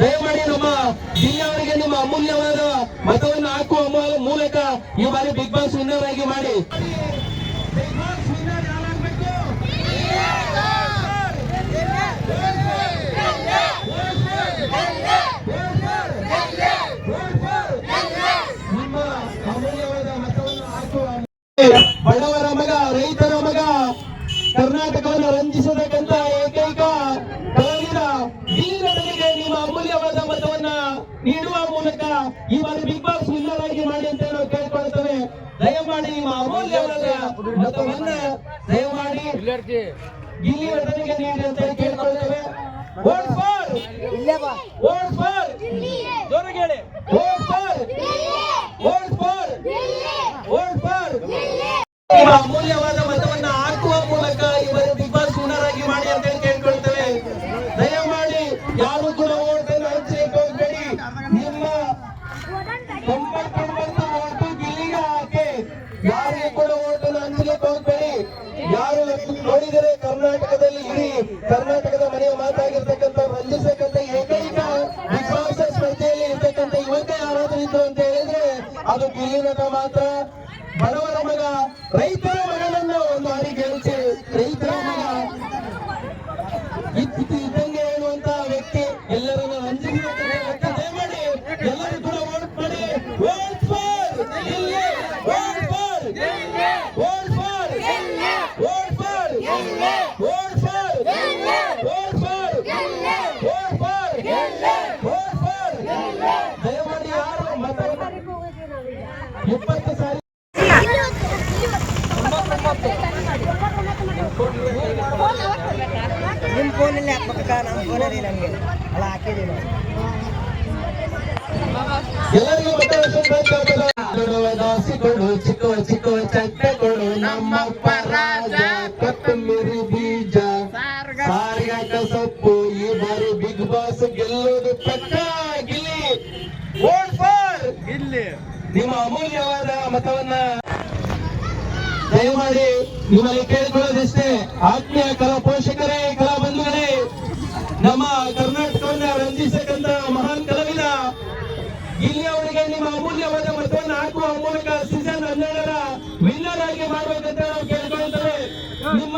ದಯಮಾಡಿ ನಮ್ಮ ಜಿಲ್ಲೆಯವರಿಗೆ ನಿಮ್ಮ ಅಮೂಲ್ಯವಾದ ಮತವನ್ನು ಹಾಕುವ ಮೂಲಕ ಈ ಬಾರಿ ಬಿಗ್ ಬಾಸ್ ವಿನ್ನರ್ ಆಗಿ ಮಾಡಿ. ಬಡವರ ಮಗ, ರೈತರ ಮಗ, ಕರ್ನಾಟಕವನ್ನು ರಂಜಿಸತಕ್ಕಂತ ಏಕೈಕ ಕಲಾವಿದ ನೀಡುವ ಮೂಲಕ ಈ ಬಾರಿ ಬಿಗ್ ಬಾಸ್ ವಿನ್ನರ್ ಆಗಿ ಮಾಡಿ ಅಂತ ನಾವು ಕೇಳ್ಕೊಳ್ತೇವೆ ದಯಮಾಡಿ ನಿಮ್ಮ ಅಮೂಲ್ಯವಾದ ಮತವನ್ನ ದಯಮಾಡಿ ಗಿಲ್ಲಿ ನಟನಿಗೆ ನೀಡಿ ಅಂತ ಕೇಳ್ಕೊಳ್ತೇವೆ ವೋಟ್ ಫಾರ್ ವೋಟ್ ಫಾರ್ ಜೋರಾಗಿ ಹೇಳಿ. Vote for vote for vote for ನಿಮ್ಮ ಅಮೂಲ್ಯವಾದ ನೋಡಿದರೆ ಕರ್ನಾಟಕದಲ್ಲಿ ಇಡೀ ಕರ್ನಾಟಕದ ಮನೆಯ ಮಾತಾಗಿರ್ತಕ್ಕಂಥ ರಂಜಿಸತಕ್ಕಂಥ ಏಕೈಕ ವಿಶ್ವಾಸ ಸ್ಪರ್ಧೆಯಲ್ಲಿ ಇರ್ತಕ್ಕಂಥ ಯುವಕ ಯಾರಾದ್ರೂ ಇದ್ರು ಅಂತ ಹೇಳಿದ್ರೆ, ಅದು ಗಿಲ್ಲಿನಟ ಮಾತ್ರ. ಬಡವರ ಮಗ, ರೈತರ ಮಗನನ್ನ ಇಪ್ಪತ್ತು ಸಾರಿ ನಿಮ್ಮ ಫೋನಲ್ಲಿ ಹಾಕ್ಬೇಕ ನಮ್ಮ ಫೋನಲ್ಲಿ ನಮಗೆ ಅಲ್ಲ ಹಾಕಿದ್ದೀವಿ ಎಲ್ಲರಿಗೂ ಕೊಡುವ ದೋಸೆ ಕೊಡು ಚಿಕ್ಕ ಚಿಕ್ಕ ಚಕ್ಕೆ ಕೊಡು ನಮ್ಮಪ್ಪ ರಾಜ ಕೊತ್ತಂಬರಿ ಬೀಜ ಸಾರಿಗಾಕ ಸೊಪ್ಪು ಈ ಬಾರಿ ಬಿಗ್ ಬಾಸ್ ಗೆಲ್ಲೋದು ಪಕ್ಕ ಗಿಲ್ಲಿ ವೋಟ್ ಫಾರ್ ನಿಮ್ಮ ಅಮೂಲ್ಯವಾದ ಮತವನ್ನ ದಯಮಾಡಿ ನಿಮ್ಮಲ್ಲಿ ಕೇಳಿಕೊಳ್ಳೋದಿಷ್ಟೇ. ಆತ್ಮೀಯ ಕಲಾ ಪೋಷಕರೇ, ಕಲಾ ಬಂಧುಗಳೇ, ನಮ್ಮ ಕರ್ನಾಟಕವನ್ನ ರಂಜಿಸತಕ್ಕಂತ ಮಹಾನ್ ಕಲಾವಿದ ಇಲ್ಲಿ ಅವರಿಗೆ ನಿಮ್ಮ ಅಮೂಲ್ಯವಾದ ಮತವನ್ನು ಹಾಕುವ ಮೂಲಕ ಸೀಸನ್ ಹನ್ನೆರಡರ ವಿನ್ನರ್ ಆಗಿ ಮಾಡಬೇಕಂತ ನಾವು ಕೇಳ್ಕೊಳ್ತೇವೆ ನಿಮ್ಮ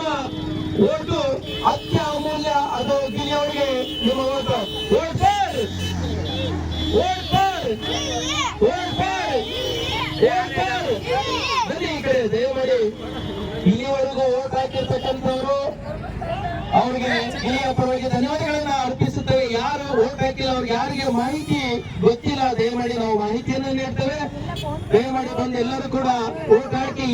ಓಟು ಅತ್ಯ ಅಮೂಲ್ಯ, ಅದು ಇಲ್ಲಿಯವರಿಗೆ ನಿಮ್ಮ ಓಟು. ಓಟ್ ಓಟ್ ಫಾರ್ ಗೊತ್ತಿಲ್ಲ ದಯಮಾಡಿ ನಾವು ಮಾಹಿತಿಯನ್ನು ನೀಡ್ತೇವೆ. ದಯಮಾಡಿ ಬಂದು ಎಲ್ಲರೂ ಕೂಡ ಓಟ್ ಹಾಕಿ